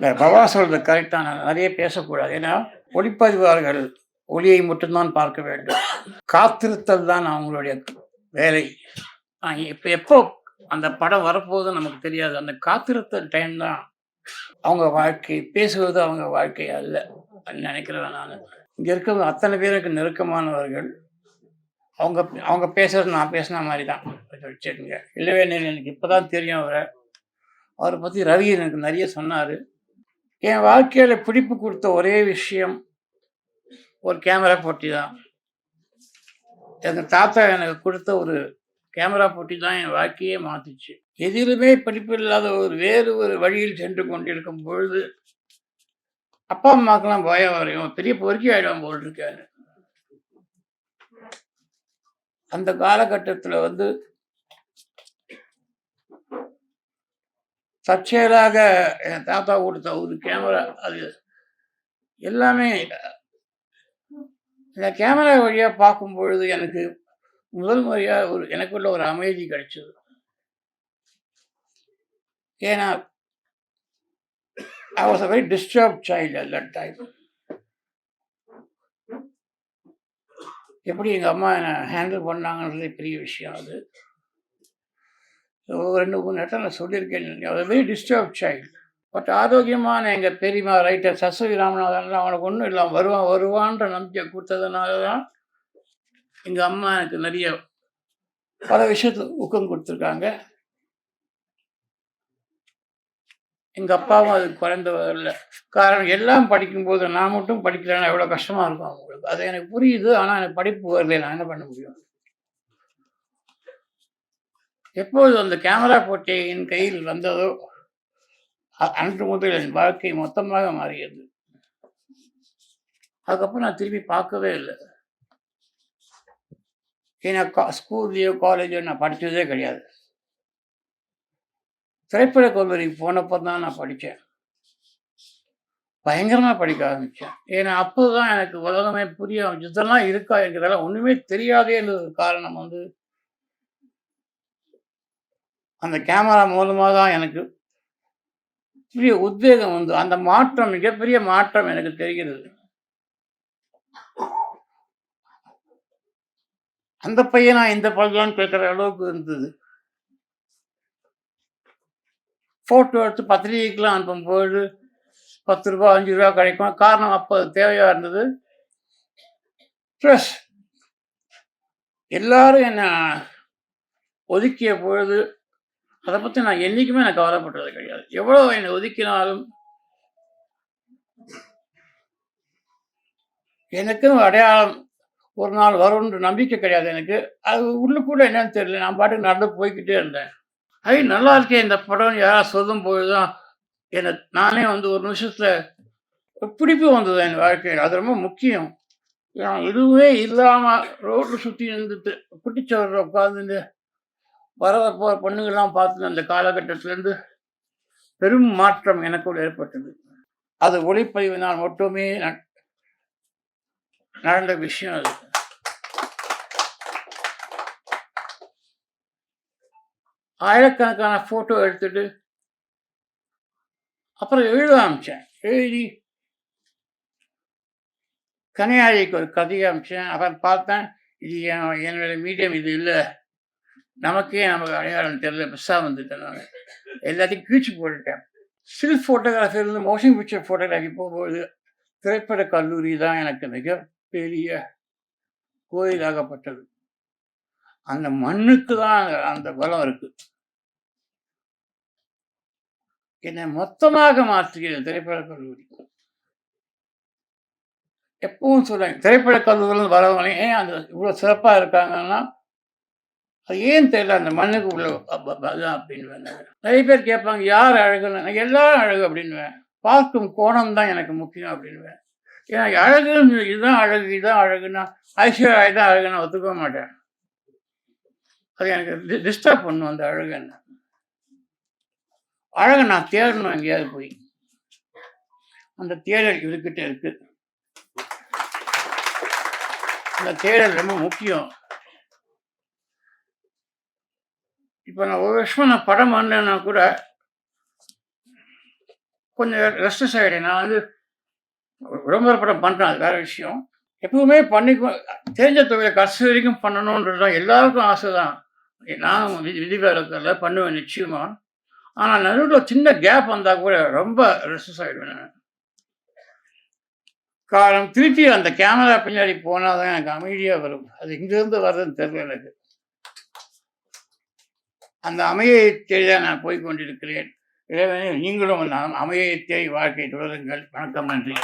இல்லை பவா சொல்றது கரெக்டான நிறைய பேசக்கூடாது. ஏன்னா ஒளிப்பதிவாளர்கள் ஒளியை மட்டும்தான் பார்க்க வேண்டும். காத்திருத்தல் தான் அவங்களுடைய வேலை. இப்போ எப்போ அந்த படம் வரப்போகுது நமக்கு தெரியாது. அந்த காத்திருத்தல் டைம் தான் அவங்க வாழ்க்கை பேசுவது அவங்க வாழ்க்கை அல்ல நினைக்கிறேன் நான். இங்கே இருக்கிற அத்தனை பேருக்கு நெருக்கமானவர்கள் அவங்க அவங்க பேசுறது நான் பேசின மாதிரி தான் வச்சுருங்க இல்லவே எனக்கு இப்போ தான் தெரியும் அவரை. அவரை பற்றி ரவி எனக்கு நிறைய சொன்னார். என் வாழ்க்கையில் பிடிப்பு கொடுத்த ஒரே விஷயம் ஒரு கேமரா போட்டி தான். எங்கள் தாத்தா எனக்கு கொடுத்த ஒரு கேமரா போட்டி தான் என் வாழ்க்கையே மாற்றிச்சு எதிலுமே படிப்பு இல்லாத ஒரு வேறு ஒரு வழியில் சென்று கொண்டிருக்கும் பொழுது அப்பா அம்மாக்கெல்லாம் பயம் வரையும் பெரிய பொறுக்கி ஆயிடும் போல் இருக்காரு. அந்த காலகட்டத்தில் வந்து தற்செயலாக என் தாத்தா கொடுத்த ஒரு கேமரா அது எல்லாமே இந்த கேமரா வழியாக பார்க்கும் பொழுது எனக்கு முதல் முறையாக ஒரு எனக்குள்ள ஒரு அமைதி கிடைச்சது. ஏன்னா I was a very disturb child at that time எப்படி எங்கள் அம்மா என்னை ஹேண்டில் பண்ணாங்கன்றது பெரிய விஷயம் அது. ரெண்டு மூணு இடத்துல நான் சொல்லியிருக்கேன். வெரி டிஸ்டர்ப் சைல்டு பட் ஆரோக்கியமான எங்கள் பெரியமா ரைட்டர் சசவி ராமநாதன் அவனுக்கு ஒன்றும் இல்லாமல் வருவான் வருவான்ற நம்பிக்கை கொடுத்ததுனால தான் எங்கள் அம்மா எனக்கு நிறைய பல விஷயத்துக்கு ஊக்கம் கொடுத்துருக்காங்க. எங்கள் அப்பாவும் அது குறைந்தவரில் இல்லை காரணம் எல்லாம் படிக்கும்போது நான் மட்டும் படிக்கலைன்னா எவ்வளோ கஷ்டமாக இருக்கும் அவங்களுக்கு. அது எனக்கு புரியுது ஆனால் எனக்கு படிப்பு வரல நான் என்ன பண்ண முடியும்? எப்போது அந்த கேமரா போட்டி என் கையில் வந்ததோ அன்று முதல் என் வாழ்க்கை மொத்தமாக மாறியது. அதுக்கப்புறம் நான் திரும்பி பார்க்கவே இல்லை. ஏன்னா கா- ஸ்கூல்லையோ காலேஜோ நான் படித்ததே கிடையாது. திரைப்பட கல்லூரிக்கு போனப்போ தான் நான் படித்தேன். பயங்கரமாக படிக்க ஆரம்பித்தேன். ஏன்னா அப்போ தான் எனக்கு உலகமே புரிய ஆரம்பிச்சு இதெல்லாம் இருக்கா எனக்கு இதெல்லாம் ஒன்றுமே தெரியாதேன்றது காரணம் வந்து அந்த கேமரா மூலமாக தான் எனக்கு பெரிய உத்வேகம் வந்து அந்த மாற்றம் மிகப்பெரிய மாற்றம் எனக்கு தெரிகிறது. அந்த பையனா இந்த பையன் கேட்குற அளவுக்கு இருந்தது. ஃபோட்டோ எடுத்து பத்திரிகைக்கெலாம் அனுப்பும்போது பத்து ரூபா அஞ்சு ரூபா கிடைக்கும். காரணம் அப்போ அது தேவையாக இருந்தது. ப்ளஸ் எல்லாரும் என்னை ஒதுக்கிய பொழுது அதை பற்றி நான் என்றைக்குமே நான் கவலைப்பட்டது கிடையாது. எவ்வளோ என்னை ஒதுக்கினாலும் எனக்குன்னு அடையாளம் ஒரு நாள் வரும்ன்ற நம்பிக்கை கிடையாது எனக்கு. அது உள்ளுக்குள்ள என்னன்னு தெரியல. நான் பாட்டுக்கு நடந்து போய்க்கிட்டே இருந்தேன். ஐ நல்லா இருக்கே. இந்த படம் யாராவது சொல்லும் போது தான் என்னை நானே வந்து ஒரு நிமிஷத்தில் பிடிப்பு வந்தது என் வாழ்க்கையில். அது ரொம்ப முக்கியம். ஏன்னா எதுவுமே இல்லாமல் ரோட்டில் சுற்றி இருந்துட்டு குட்டிச்சவரில் உட்காந்துட்டு வர போகிற பொண்ணுங்கள்லாம் பார்த்து அந்த காலகட்டத்திலேருந்து பெரும் மாற்றம் எனக்குள் ஏற்பட்டது. அது ஒளிப்பதிவினால் மட்டுமே ந- நடந்த விஷயம் அது. ஆயிரக்கணக்கான ஃபோட்டோ எடுத்துட்டு அப்புறம் எழுத ஆரம்பித்தேன் எழுதி கனியாரிக்கு ஒரு கதையை அமிச்சேன் அப்புறம் பார்த்தேன் இது என்னுடைய என்னோட மீடியம் இது இல்லை. நமக்கே நமக்கு அடையாளம் தெரியல பெருசாக வந்துட்டேன் நான். எல்லாத்தையும் கீழ்ச்சி போட்டுட்டேன். ஸ்டில் ஃபோட்டோகிராஃபிலேருந்து மோஷன் பிக்சர் ஃபோட்டோகிராஃபி போகும்போது திரைப்பட கல்லூரி தான் எனக்கு மிகப்பெரிய கோயிலாகப்பட்டது அந்த மண்ணுக்கு தான் அந்த பலம் இருக்கு. என்னை மொத்தமாக மாற்றுகிறது திரைப்பட கல்லூரி. எப்பவும் சொல்லுவேன் திரைப்பட கல்லூரியில் வரவங்களையும் ஏன் அந்த இவ்வளோ சிறப்பாக இருக்காங்கன்னா அது ஏன் தெரியல அந்த மண்ணுக்கு உள்ள ப- ப- அப்படின்னு நிறைய பேர் கேட்பாங்க யார் அழகுன்னு? எல்லாரும் அழகு அப்படின்னுவேன். பார்க்கும் கோணம் தான் எனக்கு முக்கியம் அப்படின்னுவேன். ஏன்னா அழகு இதுதான் அழகு இதுதான் அழகுன்னா ஐஸ்வர்யா தான் அழகுன்னு ஒத்துக்க மாட்டேன். அது எனக்கு டிஸ்டர்ப் பண்ணும் அந்த அழகு என்ன. அழகை நான் தேடணும் எங்கேயாவது போய். அந்த தேடல் இதுக்கிட்ட இருக்கு. அந்த தேடல் ரொம்ப முக்கியம். இப்போ நான் ஒரு வருஷமாக நான் படம் பண்ணேன்னா கூட கொஞ்சம் ரெஸ்டஸ் ஆகிட்டேன் நான் வந்து விளம்பர படம் பண்ணுறேன் அது வேறு விஷயம். எப்பவுமே பண்ணி தெரிஞ்ச தொகையை கடைசி வரைக்கும் பண்ணணுன்றது தான் எல்லாருக்கும் ஆசை தான். நான் விதி விதிவிலக்கில் பண்ணுவேன் நிச்சயமாக ஆனால் நடுவில் சின்ன கேப் வந்தால் கூட ரொம்ப ரெஸ்டஸ் ஆகிடுவேன் நான். காரணம் திருப்பி அந்த கேமரா பின்னாடி போனால் தான் எனக்கு அமைதியாக வரும். அது இங்கேருந்து வர்றதுன்னு தெரியல எனக்கு. அந்த அமையை தேடி தான் நான் போய் கொண்டிருக்கிறேன் இறைவனே நீங்களும் அந்த அமையை தேடி வாழ்க்கை தொடருங்கள். வணக்கம் நன்றி.